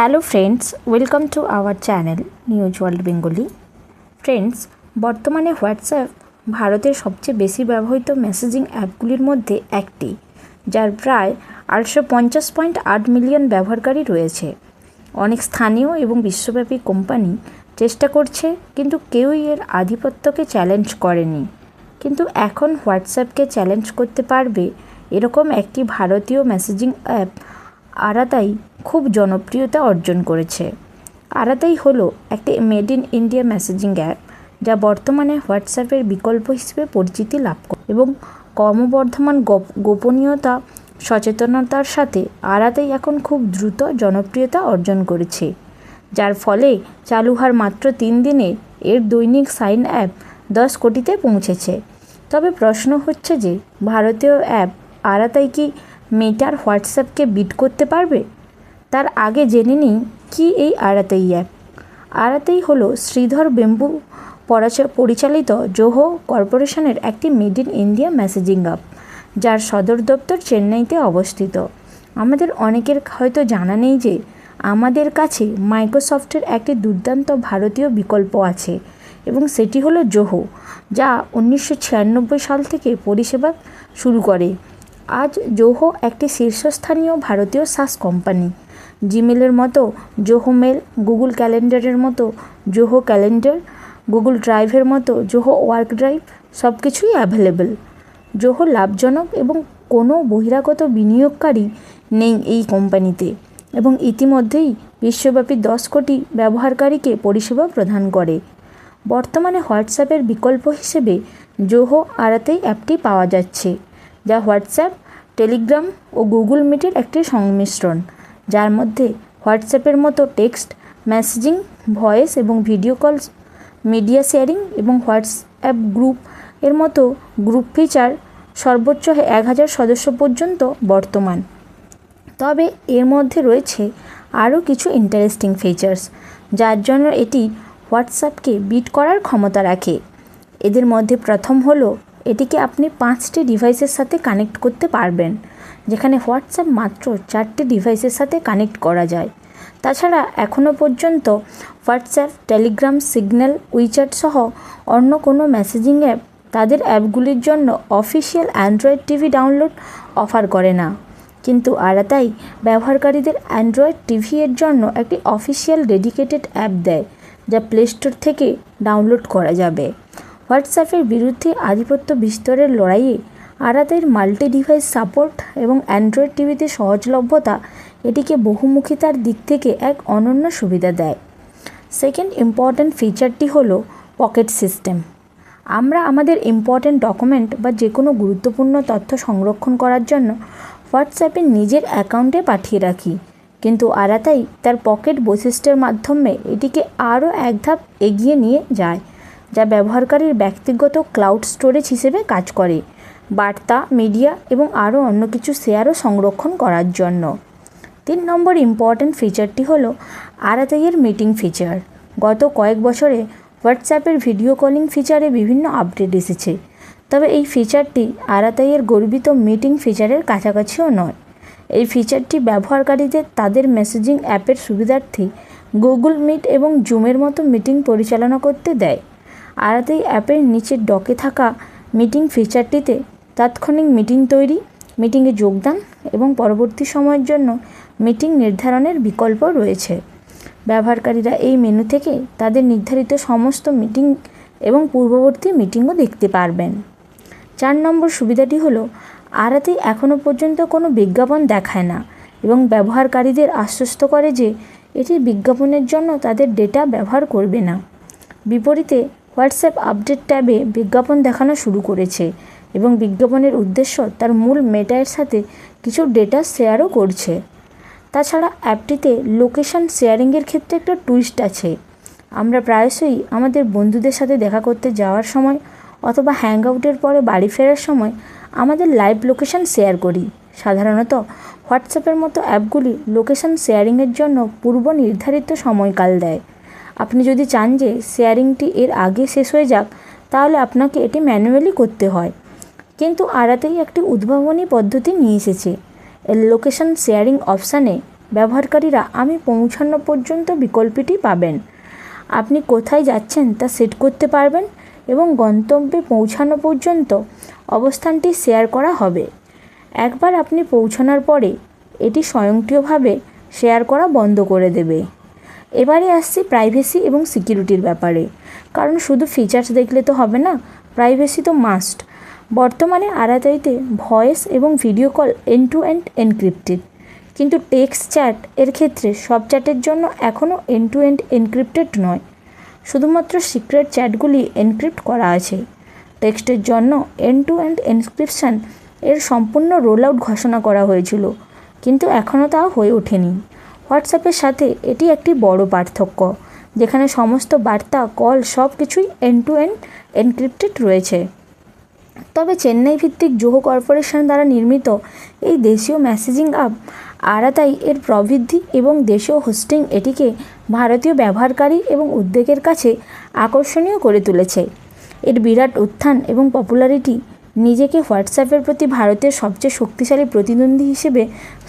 Hello friends welcome to our channel news world Bengali friends বর্তমানে WhatsApp ভারতের সবচেয়ে বেশি ব্যবহৃত মেসেজিং অ্যাপগুলির মধ্যে একটি, যার প্রায় আটশো পঞ্চাশ পয়েন্ট আট মিলিয়ন ব্যবহারকারী রয়েছে। অনেক স্থানীয় এবং বিশ্বব্যাপী কোম্পানি চেষ্টা করছে, কিন্তু কেউই এর আধিপত্যকে চ্যালেঞ্জ করেনি। কিন্তু এখন হোয়াটসঅ্যাপকে চ্যালেঞ্জ করতে পারবে, এরকম একটি ভারতীয় মেসেজিং অ্যাপ আরাতাই খুব জনপ্রিয়তা অর্জন করেছে। আরাতাই হলো একটি made in India messaging app যা বর্তমানে হোয়াটসঅ্যাপের বিকল্প হিসেবে পরিচিতি লাভ করে এবং ক্রমবর্ধমান গোপ- গোপনীয়তা, সচেতনতার সাথে আরাতাই এখন খুব দ্রুত জনপ্রিয়তা অর্জন করেছে। যার ফলে চালু হওয়ার মাত্র তিন দিনে এর দৈনিক সাইন অ্যাপ দশ কোটিতে পৌঁছেছে। তবে প্রশ্ন হচ্ছে যে, ভারতীয় অ্যাপ আরাতাই কি মেটার হোয়াটসঅ্যাপকে বিট করতে পারবে? তার আগে জেনে নিই, কি এই আড়াতেই অ্যাপ আড়াতেই হলো শ্রীধর বেম্বু পরাচ- পরিচালিত জোহো কর্পোরেশনের একটি made in India messaging app যার সদর দপ্তর চেন্নাইতে অবস্থিত। আমাদের অনেকের হয়তো জানা নেই যে আমাদের কাছে মাইক্রোসফটের একটি দুর্দান্ত ভারতীয় বিকল্প আছে, এবং সেটি হলো জোহো, যা উনিশশো ছিয়ানব্বই সাল থেকে পরিষেবা শুরু করে। আজ জোহো একটি শীর্ষস্থানীয় ভারতীয় সাস কোম্পানি জিমেলের মতো জোহো মেল গুগল ক্যালেন্ডারের মতো জোহো ক্যালেন্ডার গুগল ড্রাইভের মতো জোহো ওয়ার্ক ড্রাইভ সব কিছুই অ্যাভেলেবেল জোহো লাভজনক এবং কোনো বহিরাগত বিনিয়োগকারী নেই এই কোম্পানিতে এবং ইতিমধ্যেই বিশ্বব্যাপী দশ কোটি ব্যবহারকারীকে পরিষেবা প্রদান করে। বর্তমানে হোয়াটসঅ্যাপের বিকল্প হিসেবে জোহো আরাতেই অ্যাপটি পাওয়া যাচ্ছে। যা হোয়াটসঅ্যাপ, টেলিগ্রাম ও গুগল মিটের একটি সংমিশ্রণ, যার মধ্যে হোয়াটসঅ্যাপের মতো টেক্সট, মেসেজিং, ভয়েস এবং ভিডিও কল মিডিয়া শেয়ারিং এবং হোয়াটসঅ্যাপ গ্রুপ এর মতো গ্রুপ ফিচার সর্বোচ্চ এক হাজার সদস্য পর্যন্ত বর্তমান। তবে এর মধ্যে রয়েছে আরও কিছু ইন্টারেস্টিং ফিচার্স যার জন্য এটি হোয়াটসঅ্যাপকে বিট করার ক্ষমতা রাখে। এদের মধ্যে প্রথম হলো এটিকে আপনি পাঁচটি ডিভাইসের সাথে কানেক্ট করতে পারবেন, যেখানে হোয়াটসঅ্যাপ মাত্র চারটি ডিভাইসের সাথে কানেক্ট করা যায়। তাছাড়া এখনও পর্যন্ত হোয়াটসঅ্যাপ টেলিগ্রাম সিগন্যাল উইচ্যাট সহ অন্য কোনো মেসেজিং অ্যাপ তাদের অ্যাপগুলির জন্য official Android TV download offer করে না। কিন্তু আরাতাই ব্যবহারকারীদের অ্যান্ড্রয়েড টিভি এর জন্য একটি অফিসিয়াল ডেডিকেটেড অ্যাপ দেয়, যা প্লে স্টোর থেকে ডাউনলোড করা যাবে। হোয়াটসঅ্যাপের বিরুদ্ধে আধিপত্য বিস্তারের লড়াইয়ে আরাতের মাল্টি ডিভাইস সাপোর্ট এবং অ্যান্ড্রয়েড টিভিতে সহজলভ্যতা এটিকে বহুমুখিতার দিক থেকে এক অনন্য সুবিধা দেয়। সেকেন্ড ইম্পর্ট্যান্ট ফিচারটি হলো পকেট সিস্টেম। আমরা আমাদের ইম্পর্ট্যান্ট ডকুমেন্ট বা যে কোনো গুরুত্বপূর্ণ তথ্য সংরক্ষণ করার জন্য হোয়াটসঅ্যাপে নিজের অ্যাকাউন্টে পাঠিয়ে রাখি। কিন্তু আরাতাই তার পকেট বৈশিষ্ট্যের মাধ্যমে এটিকে আরও এক ধাপ এগিয়ে নিয়ে যায়। যা ব্যবহারকারীর ব্যক্তিগত ক্লাউড স্টোরেজ হিসেবে কাজ করে, বার্তা, মিডিয়া এবং আরও অন্য কিছু শেয়ারও সংরক্ষণ করার জন্য। তিন নম্বর ইম্পর্ট্যান্ট ফিচারটি হলো আরাতাইয়ের মিটিং ফিচার। গত কয়েক বছরে হোয়াটসঅ্যাপের ভিডিও কলিং ফিচারে বিভিন্ন আপডেট এসেছে। তবে এই ফিচারটি আরাতাইয়ের গর্বিত মিটিং ফিচারের কাছাকাছিও নয়। এই ফিচারটি ব্যবহারকারীদের তাদের মেসেজিং অ্যাপের সুবিধার্থে গুগল মিট এবং জুমের মতো মিটিং পরিচালনা করতে দেয়। আরাতাই অ্যাপের নিচের ডকে থাকা মিটিং ফিচারটিতে তাৎক্ষণিক মিটিং তৈরি, মিটিংয়ে যোগদান এবং পরবর্তী সময়ের জন্য মিটিং নির্ধারণের বিকল্প রয়েছে। ব্যবহারকারীরা এই মেনু থেকে তাদের নির্ধারিত সমস্ত মিটিং এবং পূর্ববর্তী মিটিংও দেখতে পারবেন। চার নম্বর সুবিধাটি হলো আরাতে এখনও পর্যন্ত কোনো বিজ্ঞাপন দেখায় না এবং ব্যবহারকারীদের আশ্বস্ত করে যে এটি বিজ্ঞাপনের জন্য তাদের ডেটা ব্যবহার করবে না। বিপরীতে হোয়াটসঅ্যাপ আপডেট ট্যাবে বিজ্ঞাপন দেখানো শুরু করেছে এবং বিজ্ঞাপনের উদ্দেশ্য তার মূল মেটায়ের সাথে কিছু ডেটা শেয়ারও করছে। তাছাড়া অ্যাপটিতে লোকেশন শেয়ারিংয়ের ক্ষেত্রে একটা টুইস্ট আছে। আমরা প্রায়শই আমাদের বন্ধুদের সাথে দেখা করতে যাওয়ার সময় অথবা হ্যাং আউটের পরে বাড়ি ফেরার সময় আমাদের লাইভ লোকেশন শেয়ার করি। সাধারণত হোয়াটসঅ্যাপের মতো অ্যাপগুলি লোকেশন শেয়ারিংয়ের জন্য পূর্ব নির্ধারিত সময়কাল দেয়। আপনি যদি চান যে শেয়ারিংটি এর আগে শেষ হয়ে যাক, তাহলে আপনাকে এটি ম্যানুয়ালি করতে হয়। কিন্তু আরাতেই একটি উদ্ভাবনী পদ্ধতি নিয়ে এসেছে। এর লোকেশন শেয়ারিং অপশানে ব্যবহারকারীরা আমি পৌঁছানো পর্যন্ত বিকল্পটি পাবেন। আপনি কোথায় যাচ্ছেন তা সেট করতে পারবেন এবং গন্তব্যে পৌঁছানো পর্যন্ত অবস্থানটি শেয়ার করা হবে। একবার আপনি পৌঁছানোর পরে এটি স্বয়ংক্রিয়ভাবে শেয়ার করা বন্ধ করে দেবে। এবারে আসছি প্রাইভেসি এবং সিকিউরিটির ব্যাপারে। কারণ শুধু ফিচার্স দেখলে তো হবে না প্রাইভেসি তো মাস্ট বর্তমানে আরাতাইতে ভয়েস এবং video call end to end encrypted কিন্তু টেক্সট চ্যাট এর ক্ষেত্রে সব চ্যাটের জন্য এখনও এন্ড টু এন্ড এনক্রিপ্টেড নয়। শুধুমাত্র সিক্রেট চ্যাটগুলি এনক্রিপ্ট করা আছে। টেক্সটের জন্য এন্ড টু এন্ড এনক্রিপশন এর সম্পূর্ণ রোল আউট ঘোষণা করা হয়েছিল। কিন্তু এখনও তা হয়ে ওঠেনি। হোয়াটসঅ্যাপের সাথে এটি একটি বড় পার্থক্য, যেখানে সমস্ত বার্তা, কল সব কিছুই এন্ড টু এন্ড এনক্রিপ্টেড রয়েছে। তবে চেন্নাই ভিত্তিক জোহো কর্পোরেশন দ্বারা নির্মিত এই দেশীয় মেসেজিং অ্যাপ আরাতাই এর প্রবৃদ্ধি এবং দেশীয় হোস্টিং এটিকে ভারতীয় ব্যবহারকারী এবং উদ্যোগের কাছে আকর্ষণীয় করে তুলেছে। এর বিরাট উত্থান এবং পপুলারিটি নিজেকে হোয়াটসঅ্যাপের প্রতি ভারতের সবচেয়ে শক্তিশালী প্রতিদ্বন্দ্বী হিসেবে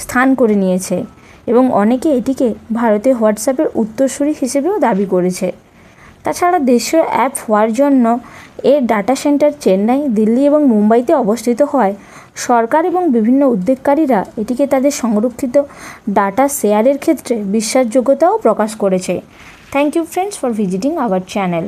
স্থান করে নিয়েছে। এবং অনেকে এটিকে ভারতে হোয়াটসঅ্যাপের উত্তরসূরি হিসেবেও দাবি করেছে। তাছাড়া দেশীয় অ্যাপ হওয়ার জন্য এর ডাটা সেন্টার চেন্নাই, দিল্লি এবং মুম্বাইতে অবস্থিত হওয়ায় সরকার এবং বিভিন্ন উদ্যোগকারীরা এটিকে তাদের সংরক্ষিত ডাটা শেয়ারের ক্ষেত্রে বিশ্বাসযোগ্যতাও প্রকাশ করেছে। Thank you friends for visiting our channel.